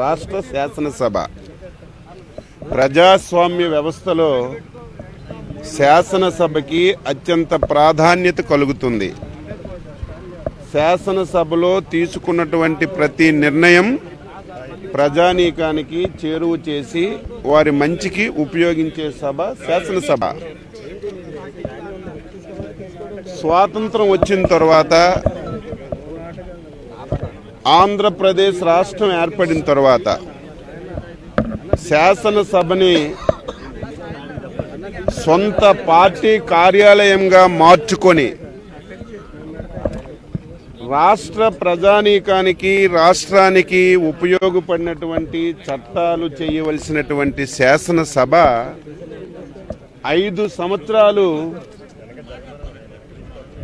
రాష్ట్ర శాసనసభ. ప్రజాస్వామ్య వ్యవస్థలో శాసనసభకి అత్యంత ప్రాధాన్యత కలుగుతుంది. శాసనసభలో తీసుకున్నటువంటి ప్రతి నిర్ణయం ప్రజానీకానికి చేరువ చేసి వారి మంచికి ఉపయోగించే సభ శాసనసభ. స్వాతంత్రం వచ్చిన తర్వాత ఆంధ్రప్రదేశ్ రాష్ట్రం ఏర్పడిన తర్వాత శాసనసభని సొంత పార్టీ కార్యాలయంగా మార్చుకొని రాష్ట్ర ప్రజానీకానికి రాష్ట్రానికి ఉపయోగపడినటువంటి చట్టాలు చేయవలసినటువంటి శాసనసభ ఐదు సంవత్సరాలు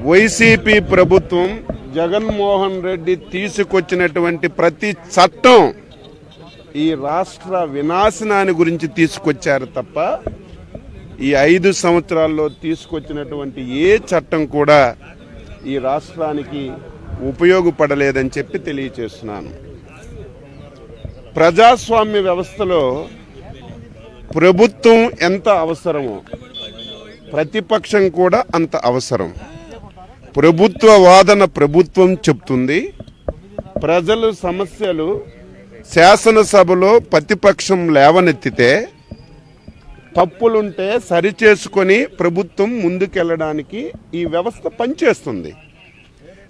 వైసీపీ ప్రభుత్వం జగన్మోహన్ రెడ్డి తీసుకొచ్చినటువంటి ప్రతి చట్టం ఈ రాష్ట్ర వినాశనాన్ని గురించి తీసుకొచ్చారు తప్ప ఈ ఐదు సంవత్సరాల్లో తీసుకొచ్చినటువంటి ఏ చట్టం కూడా ఈ రాష్ట్రానికి ఉపయోగపడలేదని చెప్పి తెలియచేస్తున్నాను. ప్రజాస్వామ్య వ్యవస్థలో ప్రభుత్వం ఎంత అవసరమో ప్రతిపక్షం కూడా అంత అవసరం. ప్రభుత్వ వాదన ప్రభుత్వం చెప్తుంది. ప్రజలు సమస్యలు శాసనసభలో ప్రతిపక్షం లేవనెత్తితే తప్పులుంటే సరిచేసుకొని ప్రభుత్వం ముందుకెళ్ళడానికి ఈ వ్యవస్థ పనిచేస్తుంది.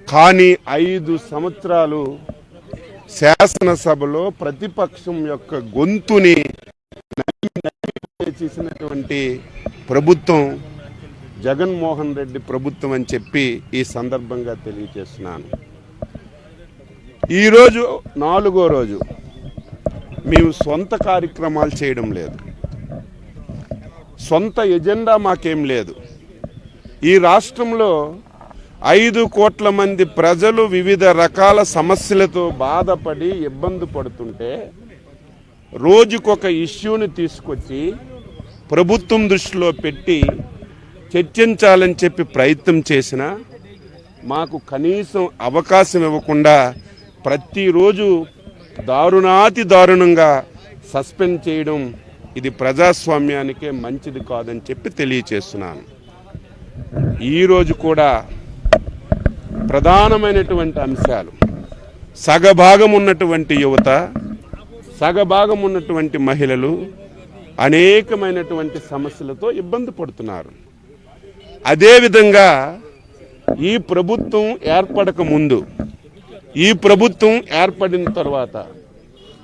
కానీ ఐదు సంవత్సరాలు శాసనసభలో ప్రతిపక్షం యొక్క గొంతుని చేసినటువంటి ప్రభుత్వం జగన్మోహన్ రెడ్డి ప్రభుత్వం అని చెప్పి ఈ సందర్భంగా తెలియజేస్తున్నాను. ఈరోజు నాలుగో రోజు మేము సొంత కార్యక్రమాలు చేయడం లేదు. సొంత ఎజెండా మాకేం లేదు. ఈ రాష్ట్రంలో ఐదు కోట్ల మంది ప్రజలు వివిధ రకాల సమస్యలతో బాధపడి ఇబ్బంది పడుతుంటే రోజుకొక ఇష్యూని తీసుకొచ్చి ప్రభుత్వం దృష్టిలో పెట్టి చర్చించాలని చెప్పి ప్రయత్నం చేసినా మాకు కనీసం అవకాశం ఇవ్వకుండా ప్రతిరోజు దారుణాతి దారుణంగా సస్పెండ్ చేయడం ఇది ప్రజాస్వామ్యానికే మంచిది కాదని చెప్పి తెలియచేస్తున్నాను. ఈరోజు కూడా ప్రధానమైనటువంటి అంశాలు. సగభాగం ఉన్నటువంటి యువత సగభాగం ఉన్నటువంటి మహిళలు అనేకమైనటువంటి సమస్యలతో ఇబ్బంది పడుతున్నారు. అదేవిధంగా ఈ ప్రభుత్వం ఏర్పడక ముందు ఈ ప్రభుత్వం ఏర్పడిన తర్వాత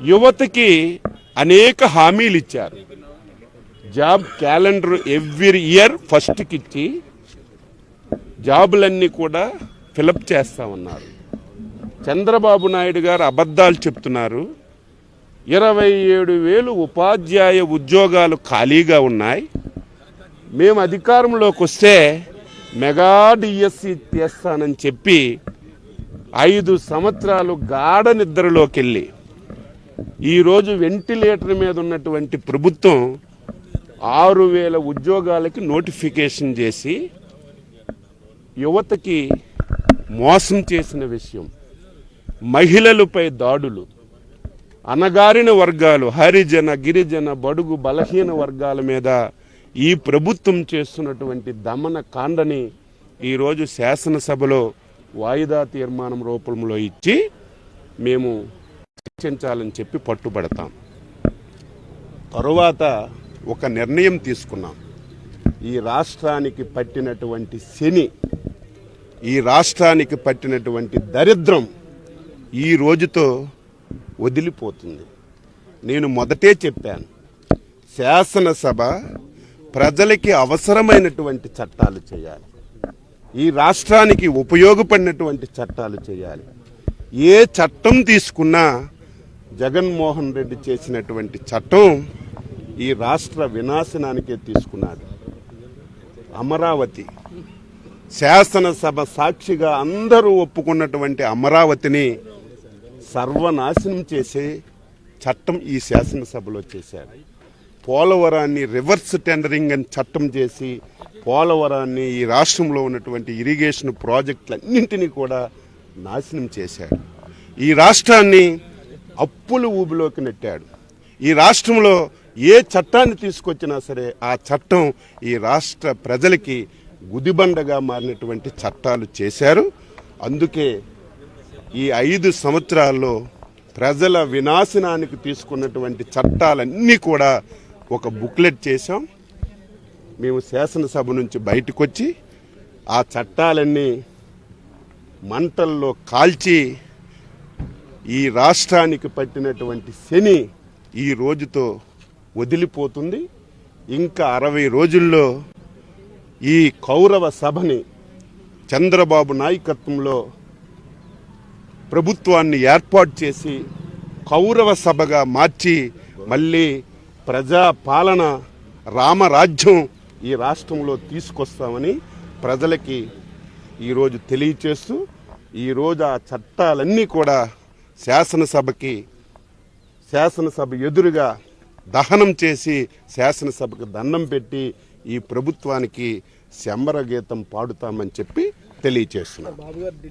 యువతకి అనేక హామీలు ఇచ్చారు. జాబ్ క్యాలెండర్ ఎవ్రీ ఇయర్ ఫస్ట్కి ఇచ్చి జాబులన్నీ కూడా ఫిలప్ చేస్తామన్నారు. చంద్రబాబు నాయుడు గారు అబద్ధాలు చెప్తున్నారు. ఇరవై ఏడు వేలు ఉపాధ్యాయ ఉద్యోగాలు ఖాళీగా ఉన్నాయి. మేము అధికారంలోకి వస్తే మెగా డిఎస్సి చేస్తానని చెప్పి ఐదు సంవత్సరాలు గాఢ నిద్రలోకి వెళ్ళి ఈరోజు వెంటిలేటర్ మీద ఉన్నటువంటి ప్రభుత్వం ఆరు వేల ఉద్యోగాలకి నోటిఫికేషన్ చేసి యువతకి మోసం చేసిన విషయం. మహిళలపై దాడులు. అనగారిన వర్గాలు హరిజన గిరిజన బడుగు బలహీన వర్గాల మీద ఈ ప్రభుత్వం చేస్తున్నటువంటి దమన కాండని ఈరోజు శాసనసభలో వాయిదా తీర్మానం రూపంలో ఇచ్చి మేము చర్చించాలని చెప్పి పట్టుబడతాం. తరువాత ఒక నిర్ణయం తీసుకున్నాం. ఈ రాష్ట్రానికి పట్టినటువంటి శని ఈ రాష్ట్రానికి పట్టినటువంటి దరిద్రం ఈ రోజుతో వదిలిపోతుంది. నేను మొదటే చెప్పాను శాసనసభ ప్రజలకి అవసరమైనటువంటి చట్టాలు చేయాలి. ఈ రాష్ట్రానికి ఉపయోగపడినటువంటి చట్టాలు చేయాలి. ఏ చట్టం తీసుకున్నా జగన్మోహన్ రెడ్డి చేసినటువంటి చట్టం ఈ రాష్ట్ర వినాశనానికే తీసుకున్నాడు. అమరావతి శాసనసభ సాక్షిగా అందరూ ఒప్పుకున్నటువంటి అమరావతిని సర్వనాశనం చేసే చట్టం ఈ శాసనసభలో చేశారు పోలవరాన్ని రివర్స్ టెండరింగ్ అని చట్టం చేసి పోలవరాన్ని ఈ రాష్ట్రంలో ఉన్నటువంటి ఇరిగేషన్ ప్రాజెక్టులన్నింటినీ కూడా నాశనం చేశాడు. ఈ రాష్ట్రాన్ని అప్పుల ఊబిలోకి నెట్టాడు. ఈ రాష్ట్రంలో ఏ చట్టాన్ని తీసుకొచ్చినా సరే ఆ చట్టం ఈ రాష్ట్ర ప్రజలకి గుదిబండగా మారినటువంటి చట్టాలు చేశారు. అందుకే ఈ ఐదు సంవత్సరాల్లో ప్రజల వినాశనానికి తీసుకున్నటువంటి చట్టాలన్నీ కూడా ఒక బుక్లెట్ చేశాం. మేము శాసనసభ నుంచి బయటకు వచ్చి ఆ చట్టాలన్నీ మంటల్లో కాల్చి ఈ రాష్ట్రానికి పట్టినటువంటి శని ఈ రోజుతో వదిలిపోతుంది. ఇంకా అరవై రోజుల్లో ఈ కౌరవ సభని చంద్రబాబు నాయకత్వంలో ప్రభుత్వాన్ని ఏర్పాటు చేసి కౌరవ సభగా మార్చి మళ్ళీ ప్రజా పాలన రామరాజ్యం ఈ రాష్ట్రంలో తీసుకొస్తామని ప్రజలకి ఈరోజు తెలియచేస్తూ ఈరోజు ఆ చట్టాలన్నీ కూడా శాసనసభకి శాసనసభ ఎదురుగా దహనం చేసి శాసనసభకు దండం పెట్టి ఈ ప్రభుత్వానికి శంబర గీతం పాడుతామని చెప్పి తెలియచేస్తున్నారు